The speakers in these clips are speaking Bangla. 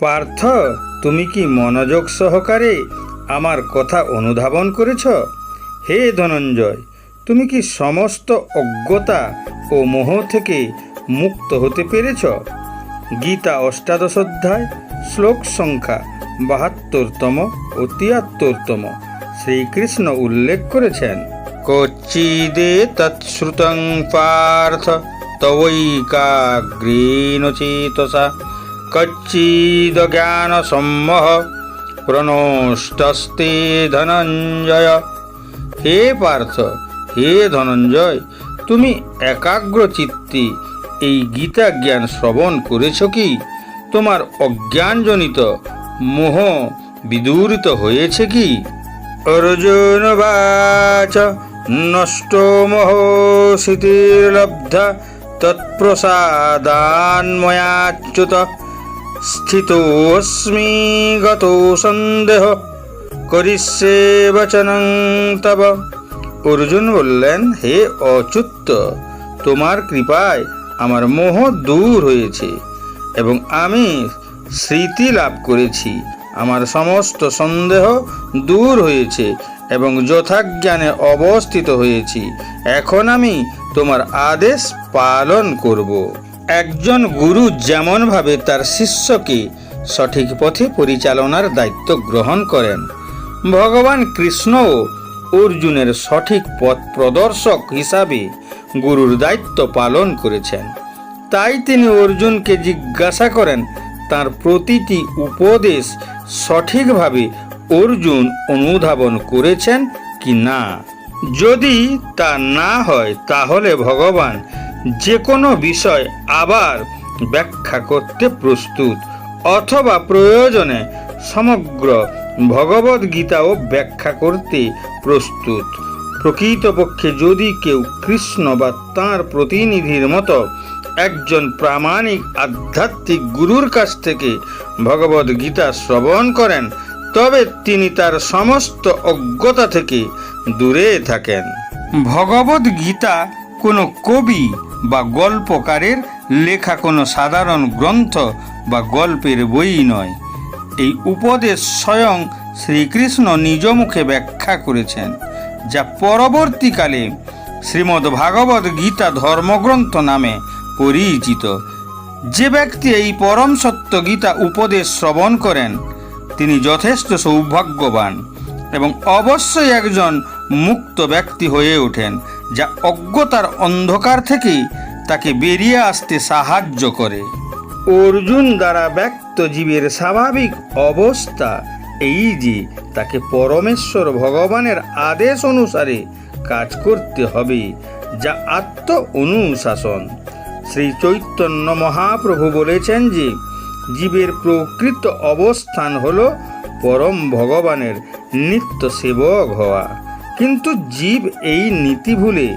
পার্থ, তুমি কি মনোযোগ সহকারে আমার কথা অনুধাবন করেছ? হে ধনঞ্জয়, তুমি কি সমস্ত অজ্ঞতা ও মোহ থেকে মুক্ত হতে পেরেছ? গীতা অষ্টাদশ অধ্যায়, শ্লোক সংখ্যা বাহাত্তরতম ও তিয়াত্তরতম শ্রীকৃষ্ণ উল্লেখ করেছেন। কচ্চিদে তৎশ্রুতং পার্থ, তবৈকাগ্রেণ চেতসা। কচ্চিদ জ্ঞান সম্মহ প্রণষ্টস্তে ধনঞ্জয় হে পার্থ হে ধনঞ্জয় তুমি একাগ্র চিত্তে এই গীতা জ্ঞান শ্রবণ করেছ কি? তোমার অজ্ঞানজনিত মোহ বিদূরিত হয়েছে কি? অর্জুন বাচ, নষ্ট মোহ স্মৃতির্লব্ধ তৎপ্রসাদান্ময়াচ্যুত। স্থিতোऽস্মি গত সন্দেহ করিষ্যে বচনং তব অর্জুন বললেন হে অচ্যুত তোমার কৃপায় আমার মোহ দূর হয়েছে এবং আমি স্মৃতি লাভ করেছি। আমার সমস্ত সন্দেহ দূর হয়েছে এবং যথাজ্ঞানে অবস্থিত হয়েছি। এখন আমি তোমার আদেশ পালন করব। একজন গুরু যেমনভাবে তার শিষ্যকে সঠিক পথে পরিচালনার দায়িত্ব গ্রহণ করেন, ভগবান কৃষ্ণও অর্জুনের সঠিক পথ প্রদর্শক হিসাবে গুরুর দায়িত্ব পালন করেছেন। তাই তিনি অর্জুনকে জিজ্ঞাসা করেন, তার প্রতিটি উপদেশ সঠিকভাবে অর্জুন অনুধাবন করেছেন কি না? যদি তা না হয়, তাহলে ভগবান যে কোনো বিষয় আবার ব্যাখ্যা করতে প্রস্তুত অথবা প্রয়োজনে সমগ্র ভগবদ গীতাও ব্যাখ্যা করতে প্রস্তুত। প্রকৃতপক্ষে যদি কেউ কৃষ্ণ বা তাঁর প্রতিনিধির মতো একজন প্রামাণিক আধ্যাত্মিক গুরুর কাছ থেকে ভগবদ গীতা শ্রবণ করেন, তবে তিনি তার সমস্ত অজ্ঞতা থেকে দূরে থাকেন। ভগবদ গীতা কোনো কবি বা গল্পকারের লেখা কোনো সাধারণ গ্রন্থ বা গল্পের বই নয়। এই উপদেশ স্বয়ং শ্রীকৃষ্ণ নিজ মুখে ব্যাখ্যা করেছেন, যা পরবর্তীকালে শ্রীমদ্ ভাগবত গীতা ধর্মগ্রন্থ নামে পরিচিত। যে ব্যক্তি এই পরম সত্য গীতা উপদেশ শ্রবণ করেন, তিনি যথেষ্ট সৌভাগ্যবান এবং অবশ্যই একজন মুক্ত ব্যক্তি হয়ে ওঠেন। যা অজ্ঞতার অন্ধকার থেকে তাকে বেরিয়ে আসতে সাহায্য করে। অর্জুন দ্বারা ব্যক্ত জীবের স্বাভাবিক অবস্থা এই যে তাকে পরমেশ্বর ভগবানের আদেশ অনুসারে কাজ করতে হবে, যা আত্ম অনুশাসন। শ্রী চৈতন্য মহাপ্রভু বলেছেন যে, জীবের প্রকৃত অবস্থান হল পরম ভগবানের নিত্য সেবক হওয়া। কিন্তু জীব এই নীতি ভুলে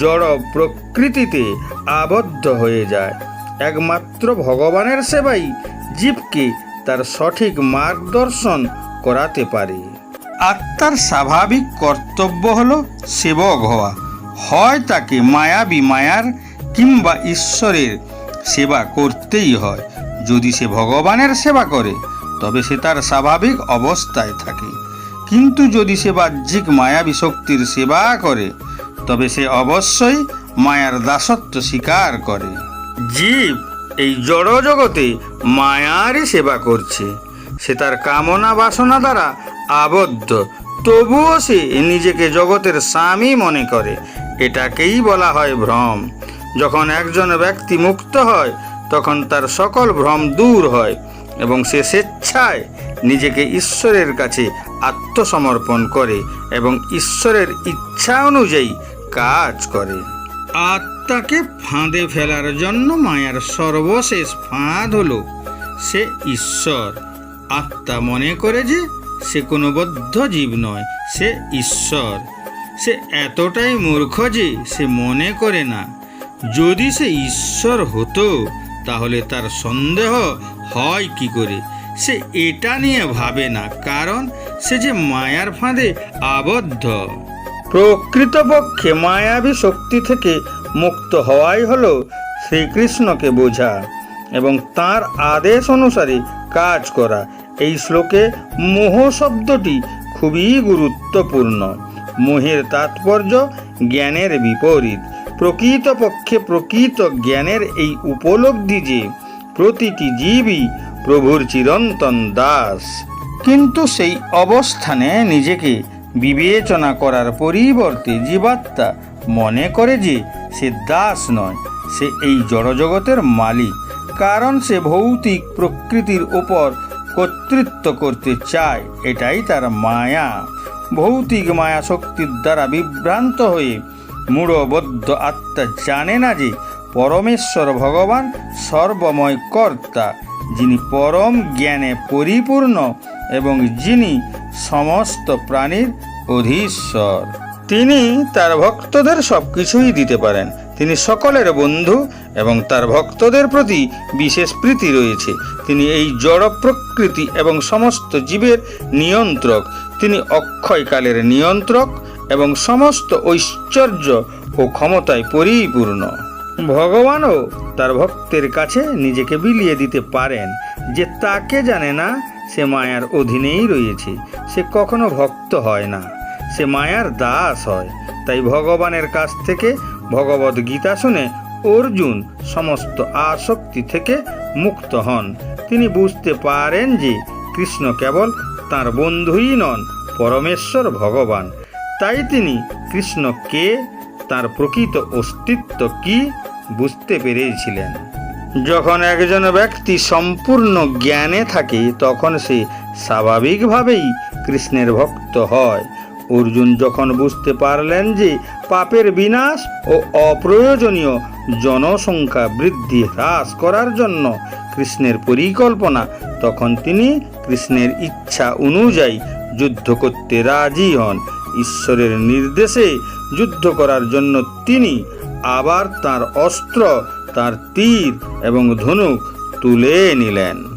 জড় প্রকৃতিতে আবদ্ধ হয়ে যায়। একমাত্র ভগবানের সেবাই জীবকে তার সঠিক মার্গদর্শন করাতে পারে। আত্মার স্বাভাবিক কর্তব্য হলো সেবক হওয়া। হয় তাকে মায়াবী মায়ার কিংবা ঈশ্বরের সেবা করতেই হয়। যদি সে ভগবানের সেবা করে, তবে সে তার স্বাভাবিক অবস্থায় থাকে। কিন্তু যদি সে বাহ্যিক মায়াবী শক্তির সেবা করে, তবে সে অবশ্যই মায়ার দাসত্ব স্বীকার করে। জীব এই জড় জগতে মায়ারই সেবা করছে। সে তার কামনা বাসনা দ্বারা আবদ্ধ, তবুও সে নিজেকে জগতের স্বামী মনে করে। এটাকেই বলা হয় ভ্রম। যখন একজন ব্যক্তি মুক্ত হয়, তখন তার সকল ভ্রম দূর হয় এবং সে স্বেচ্ছায় নিজেকে ঈশ্বরের কাছে আত্মসমর্পণ করে এবং ঈশ্বরের ইচ্ছা অনুযায়ী কাজ করে। আত্মাকে ফাঁদে ফেলার জন্য মায়ার সর্বশেষ ফাঁদ হলো সে ঈশ্বর। আত্মা মনে করে যে সে কোনো বদ্ধ জীব নয়, সে ঈশ্বর। সে এতটাই মূর্খ যে সে মনে করে না। যদি সে ঈশ্বর হতো, তাহলে তার সন্দেহ হয় কি করে? সে এটা নিয়ে ভাবে না, কারণ সে যে মায়ার ফাঁদে আবদ্ধ। প্রকৃতপক্ষে মায়াবী শক্তি থেকে মুক্ত হওয়াই হলো শ্রীকৃষ্ণকে বোঝা এবং তার আদেশ অনুসারে কাজ করা। এই শ্লোকে মোহ শব্দটি খুবই গুরুত্বপূর্ণ। মোহের তাৎপর্য জ্ঞানের বিপরীত। প্রকৃতপক্ষে প্রকৃত জ্ঞানের এই উপলব্ধি যে প্রতিটি জীবই প্রভুর চিরন্তন দাস। কিন্তু সেই অবস্থানে নিজেকে বিবেচনা করার পরিবর্তে জীবাত্মা মনে করে যে সে দাস নয়, সে এই জড়জগতের মালিক। কারণ সে ভৌতিক প্রকৃতির ওপর কর্তৃত্ব করতে চায়, এটাই তার মায়া। ভৌতিক মায়া শক্তির দ্বারা বিভ্রান্ত হয়ে মূঢ়বদ্ধ আত্মা জানে না যে পরমেশ্বর ভগবান সর্বময় কর্তা যিনি পরম জ্ঞানে পরিপূর্ণ এবং যিনি সমস্ত প্রাণীর অধীশ্বর। তিনি তার ভক্তদের সব কিছুই দিতে পারেন। তিনি সকলের বন্ধু এবং তার ভক্তদের প্রতি বিশেষ প্রীতি রয়েছে। তিনি এই জড় প্রকৃতি এবং সমস্ত জীবের নিয়ন্ত্রক। তিনি অক্ষয়কালের নিয়ন্ত্রক এবং সমস্ত ঐশ্বর্য ও ক্ষমতায় পরিপূর্ণ। ভগবানও তার ভক্তের কাছে নিজেকে বিলিয়ে দিতে পারেন, যে তাকে জানে না সে মায়ার অধীনেই রয়েছে। সে কখনো ভক্ত হয় না। সে মায়ার দাস হয়। তাই ভগবানের কাছ থেকে ভগবদ গীতা শুনে অর্জুন সমস্ত আসক্তি থেকে মুক্ত হন। তিনি বুঝতে পারেন যে কৃষ্ণ কেবল তার বন্ধুই নন, পরমেশ্বর ভগবান। তাই তিনি কৃষ্ণ কে তার প্রকৃত অস্তিত্ব কি বুঝতে পেরেছিলেন। যখন একজন ব্যক্তি সম্পূর্ণ জ্ঞানে থাকে, তখন সে স্বাভাবিকভাবেই কৃষ্ণের ভক্ত হয়। অর্জুন যখন বুঝতে পারলেন যে পাপের বিনাশ ও অপ্রয়োজনীয় জনসংখ্যা বৃদ্ধি হ্রাস করার জন্য কৃষ্ণের পরিকল্পনা, তখন তিনি কৃষ্ণের ইচ্ছা অনুযায়ী যুদ্ধ করতে রাজি হন। ঈশ্বরের নির্দেশে যুদ্ধ করার জন্য তিনি আবার তার অস্ত্র তার তীর এবং ধনুক তুলে নিলেন।